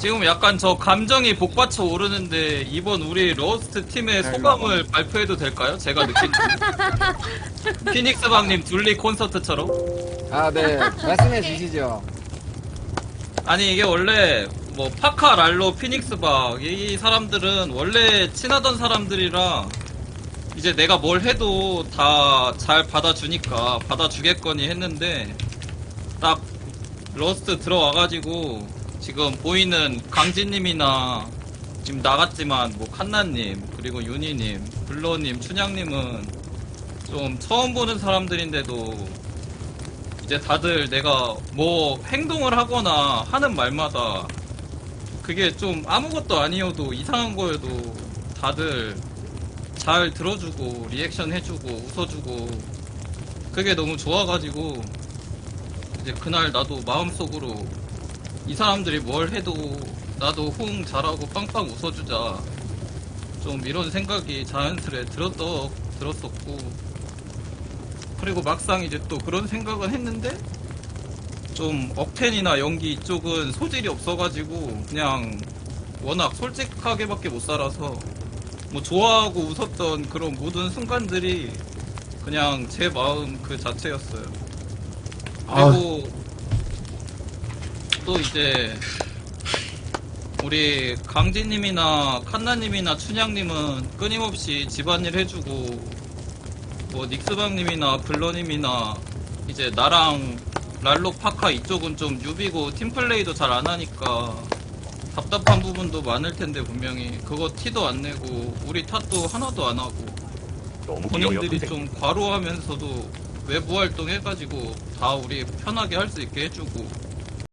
지금 약간 저 감정이 복받쳐 오르는데 이번 우리 로스트 팀의 네, 소감을 발표해도 될까요? 제가 느낀 피닉스 방님 둘리 콘서트처럼 아, 네. 말씀해 주시죠. 아니 이게 원래 뭐 파카 랄로 피닉스 박이 사람들은 원래 친하던 사람들이라 이제 내가 뭘 해도 다 잘 받아주니까 받아주겠거니 했는데 딱 러스트 들어와가지고 지금 보이는 강진님이나 지금 나갔지만 뭐 칸나님 그리고 윤희님 블러님 춘향님은 좀 처음 보는 사람들인데도 이제 다들 내가 뭐 행동을 하거나 하는 말마다 그게 좀 아무것도 아니어도 이상한 거여도 다들 잘 들어주고 리액션 해주고 웃어주고 그게 너무 좋아가지고 이제 그날 나도 마음속으로 이 사람들이 뭘 해도 나도 호응 잘하고 빵빵 웃어주자. 좀 이런 생각이 자연스레 들었어, 들었었고. 그리고 막상 이제 또 그런 생각은 했는데 좀 억텐이나 연기 이쪽은 소질이 없어가지고 그냥 워낙 솔직하게밖에 못 살아서 뭐 좋아하고 웃었던 그런 모든 순간들이 그냥 제 마음 그 자체였어요. 그리고 또 이제 우리 강진님이나 칸나님이나 춘향님은 끊임없이 집안일 해주고 뭐 닉스방님이나 블러님이나 이제 나랑 랄로 파카 이쪽은 좀 뉴비고 팀플레이도 잘 안 하니까 답답한 부분도 많을 텐데 분명히 그거 티도 안 내고 우리 탓도 하나도 안 하고 너무 본인들이 좀 과로하면서도 외부 활동 해가지고 다 우리 편하게 할 수 있게 해주고